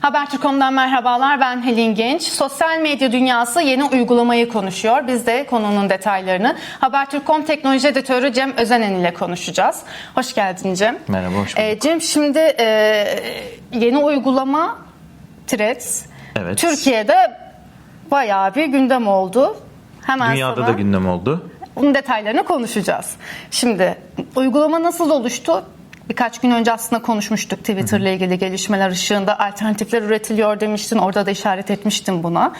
Habertürk.com'dan merhabalar ben Helin Genç. Sosyal medya dünyası yeni uygulamayı konuşuyor. Biz de konunun detaylarını Habertürk.com teknoloji editörü Cem Özenen ile konuşacağız. Hoş geldin Cem. Merhaba, hoş bulduk. Ee, Cem şimdi e, yeni uygulama Threads Evet. Türkiye'de bayağı bir gündem oldu. Hemen Dünyada sana da gündem oldu. bunun detaylarını konuşacağız. Şimdi uygulama nasıl oluştu? Birkaç gün önce aslında konuşmuştuk Twitter ile ilgili gelişmeler ışığında alternatifler üretiliyor demiştin. Orada da işaret etmiştim buna.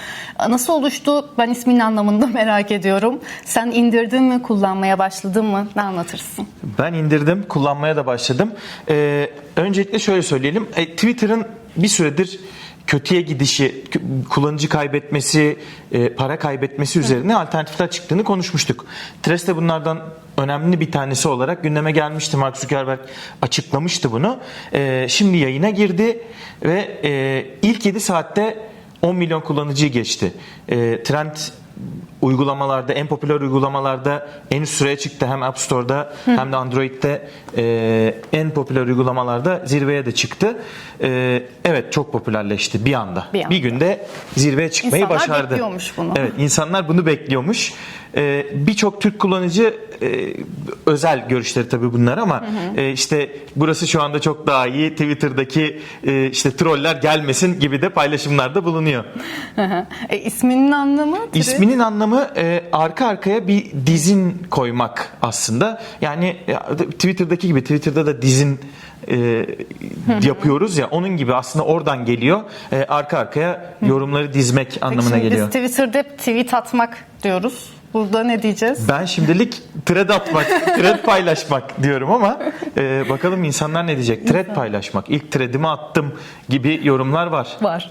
Nasıl oluştu? Ben isminin anlamında merak ediyorum. Sen indirdin mi, kullanmaya başladın mı? Ne anlatırsın? Ben indirdim, kullanmaya da başladım. Ee, öncelikle şöyle söyleyelim. E, Twitter'ın bir süredir kötüye gidişi, kullanıcı kaybetmesi, e, para kaybetmesi üzerine alternatifler çıktığını konuşmuştuk. Threads de bunlardan önemli bir tanesi olarak gündeme gelmişti. Mark Zuckerberg açıklamıştı bunu. E, şimdi yayına girdi ve e, ilk 7 saatte 10 milyon kullanıcıyı geçti. Trend uygulamalarda, en popüler uygulamalarda en üst sıraya çıktı. Hem App Store'da hem de Android'de e, en popüler uygulamalarda zirveye de çıktı. E, evet çok popülerleşti bir anda. Bir anda. günde zirveye çıkmayı İnsanlar başardı. bekliyormuş bunu. Evet insanlar bunu bekliyormuş. E, Birçok Türk kullanıcı e, özel görüşleri tabii bunlar ama e, işte burası şu anda çok daha iyi. Twitter'daki e, işte troller gelmesin gibi de paylaşımlarda bulunuyor. e, isminin anlamı? Threads? İsminin anlamı e, arka arkaya bir dizin koymak aslında. Yani e, Twitter'daki gibi Twitter'da da dizin e, yapıyoruz ya onun gibi aslında oradan geliyor. E, arka arkaya yorumları dizmek anlamına Şimdi geliyor. Biz Twitter'da hep tweet atmak diyoruz. Burada ne diyeceğiz? Ben şimdilik thread atmak, thread paylaşmak diyorum ama e, bakalım insanlar ne diyecek? Thread paylaşmak, ilk threadimi attım gibi yorumlar var. Var.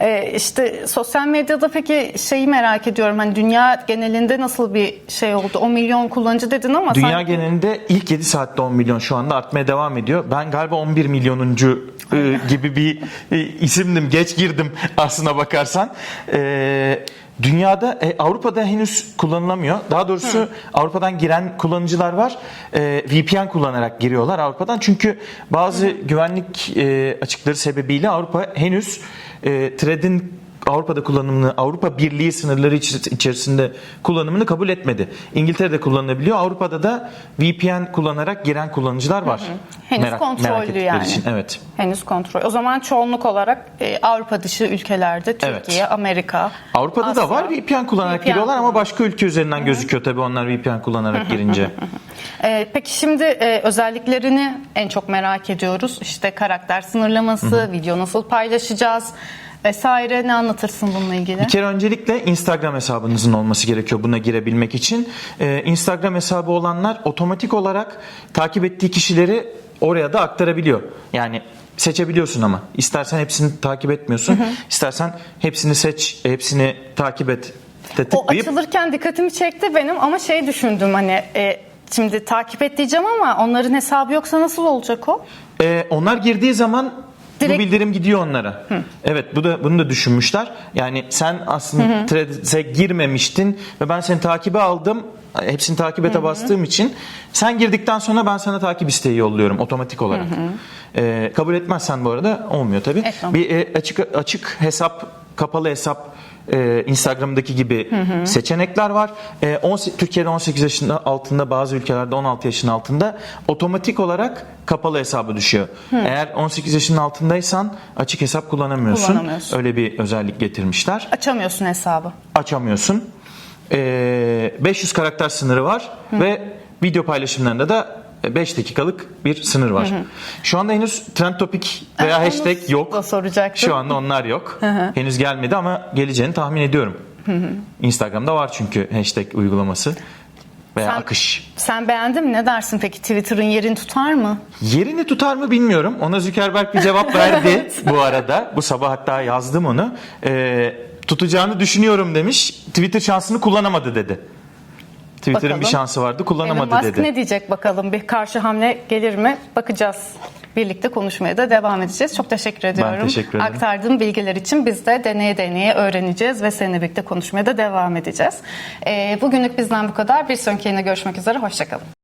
ee, işte sosyal medyada peki şeyi merak ediyorum. Hani dünya genelinde nasıl bir şey oldu? 10 milyon kullanıcı dedin ama Dünya sanki- genelinde ilk 7 saatte 10 milyon şu anda artmaya devam ediyor. Ben galiba 11 milyonuncu e, gibi bir e, isimdim. Geç girdim aslına bakarsan. E, dünyada e, Avrupa'da henüz kullanılamıyor. Daha doğrusu Avrupa'dan giren kullanıcılar var. E, VPN kullanarak giriyorlar Avrupa'dan. Çünkü bazı güvenlik e, açıkları sebebiyle Avrupa henüz e, Thread'in Avrupa'da kullanımını, Avrupa Birliği sınırları içerisinde kullanımını kabul etmedi. İngiltere'de kullanılabiliyor. Avrupa'da da VPN kullanarak giren kullanıcılar var. Henüz kontrollü ettikleri yani. için. Evet. henüz kontrol. O zaman çoğunluk olarak e, Avrupa dışı ülkelerde Türkiye, Amerika, Avrupa'da da Asya. var VPN kullanarak VPN giriyorlar ama başka ülke üzerinden gözüküyor tabii onlar VPN kullanarak girince. Ee, peki şimdi e, özelliklerini en çok merak ediyoruz. İşte karakter sınırlaması, video nasıl paylaşacağız vesaire ne anlatırsın bununla ilgili? Bir kere öncelikle Instagram hesabınızın olması gerekiyor buna girebilmek için. Ee, Instagram hesabı olanlar otomatik olarak takip ettiği kişileri oraya da aktarabiliyor. Yani seçebiliyorsun ama. İstersen hepsini takip etmiyorsun. İstersen hepsini seç, hepsini takip et O açılırken dikkatimi çekti benim ama şey düşündüm hani e, şimdi takip et diyeceğim ama onların hesabı yoksa nasıl olacak o? Ee, onlar girdiği zaman Direkt- bu bildirim gidiyor onlara. Evet bu da bunu da düşünmüşler. Yani sen aslında Threads'e girmemiştin ve ben seni takibe aldım. Hepsini takip ete bastığım için sen girdikten sonra ben sana takip isteği yolluyorum otomatik olarak. Ee, kabul etmezsen bu arada olmuyor tabii. Etmem. Bir e, açık açık hesap, kapalı hesap e, Instagram'daki gibi seçenekler var. E, 18 Türkiye'de 18 yaşında altında bazı ülkelerde 16 yaşın altında otomatik olarak kapalı hesabı düşüyor. Eğer 18 yaşın altındaysan açık hesap kullanamıyorsun. Kullanamıyorsun. Öyle bir özellik getirmişler. Açamıyorsun hesabı. Açamıyorsun. E, 500 karakter sınırı var ve video paylaşımlarında da 5 dakikalık bir sınır var. Şu anda henüz trend topik veya hashtag yok. soracaktım. Şu anda onlar yok. Henüz gelmedi ama geleceğini tahmin ediyorum. Instagram'da var çünkü hashtag uygulaması veya Sen- akış. Sen beğendin mi? Ne dersin peki? Twitter'ın yerini tutar mı? Yerini tutar mı bilmiyorum. Ona Zuckerberg bir cevap verdi bu arada. Bu sabah hatta yazdım onu. Ee, tutacağını düşünüyorum demiş. Twitter şansını kullanamadı dedi. Twitter'ın Bakalım. bir şansı vardı Elon kullanamadı Musk dedi. ne diyecek bakalım? Bir karşı hamle gelir mi? Bakacağız. Birlikte konuşmaya da devam edeceğiz. Çok teşekkür ediyorum. teşekkür ederim. Aktardığın bilgiler için biz de deneye deneye öğreneceğiz ve seninle birlikte konuşmaya da devam edeceğiz. Ee, bugünlük bizden bu kadar. Bir sonraki yayına görüşmek üzere. Hoşçakalın.